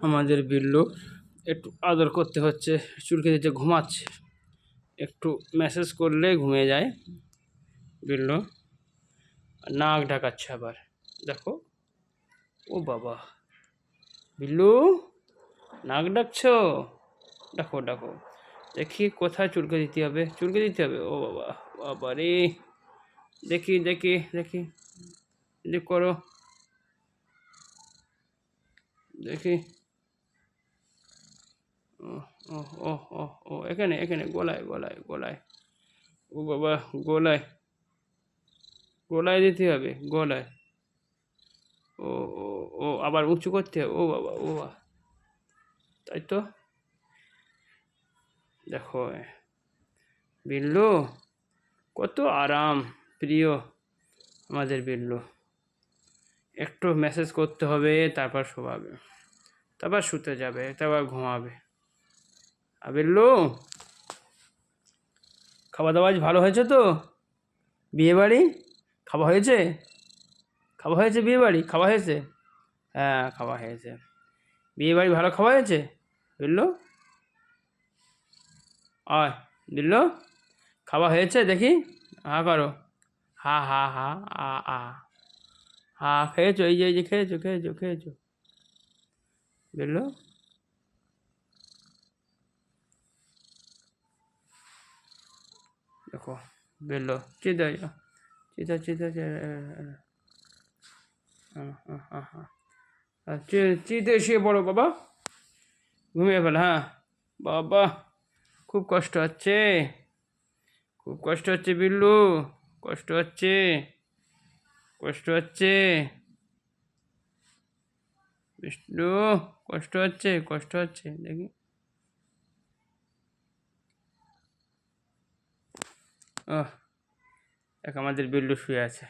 আমাদের বিল্লু একটু আদর করতে হচ্ছে, চুলকে দিতে ঘুমাচ্ছে। একটু মেসেজ করলে ঘুমিয়ে যায় বিল্লু। নাক ঢাকাচ্ছে আবার, দেখো। ও বাবা, বিল্লু, নাক ডাকছো? ডাকো ডাকো দেখি কোথায় চুলকে দিতে হবে, চুলকে দিতে হবে? ও বাবা বাবা রে। দেখি দেখি দেখি। দেখ করো। দেখি। ও ও ও ও এখানে এখানে গলায় গলায় গলায় ও বাবা গলায় গলায় দিতে হবে গলায় ও ও ও আবার উঁচু করতে হবে ও বাবা ও বাবা তাই তো দেখো বিল্লু কত আরাম প্রিয় আমাদের বিল্লু একটু মেসেজ করতে হবে তারপর শোয়াবে তারপর শুতে যাবে তারপর ঘুমাবে আর বিল্লু? খাওয়া দাওয়া আজ ভালো হয়েছে তো? বিয়ে বাড়ি খাওয়া হয়েছে? খাওয়া হয়েছে বিয়ে বাড়ি খাওয়া হয়েছে? হ্যাঁ খাওয়া হয়েছে। বিয়ে বাড়ি ভালো খাওয়া হয়েছে? বিল্লু? আয় দিল্লু খাওয়া হয়েছে দেখি? হা, করো। হা হা হা, আ আ। হা, খেয়েছো? এই যে এই যে, খেয়েছো খেয়েছো খেয়েছো। দিল্লু দেখো, বেরলো। চিতা চিতা চিতা চিতে শুয়ে পড়ো বাবা? ঘুমিয়ে ফেল হ্যাঁ। বাবা, খুব কষ্ট হচ্ছে। খুব কষ্ট হচ্ছে বিল্লু, কষ্ট হচ্ছে কষ্ট হচ্ছে। বিষ্ণু, কষ্ট হচ্ছে কষ্ট হচ্ছে, দেখি। এক আমাদের বিল্লু শুয়ে আছে।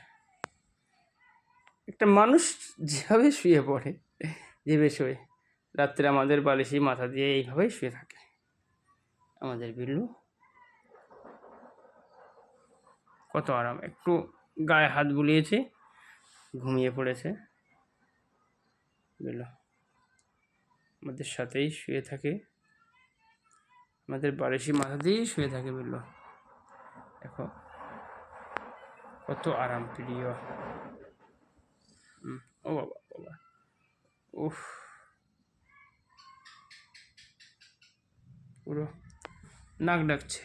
একটা মানুষ যেভাবে শুয়ে পড়ে, যেভাবে শুয়ে, রাত্রে আমাদের বালিশি মাথা দিয়ে এইভাবেই শুয়ে থাকে। আমাদের বিল্লু, কত আরাম। একটু গায়ে হাত বুলিয়েছে, ঘুমিয়ে পড়েছে। বিল্লু, আমাদের সাথেই শুয়ে থাকে। আমাদের বালিশি মাথা দিয়েই শুয়ে থাকে বিল্লু। দেখো। কত আরাম প্রিয়। ও বাবা বাবা। উফ। পুরো নাক ডাকছে।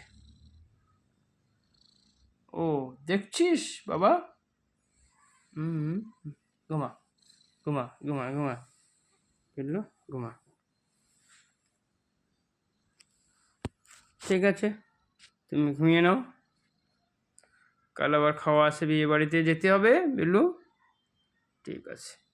ও দেখছিস বাবা? হুম, ঘুমা ঘুমা ঘুমা ঘুমা। বুঝলো ঘুমা। ঠিক আছে তুমি ঘুমিয়ে নাও। কাল আবার খাওয়া আসে বিয়ে বাড়িতে যেতে হবে বিল্লু? ঠিক আছে।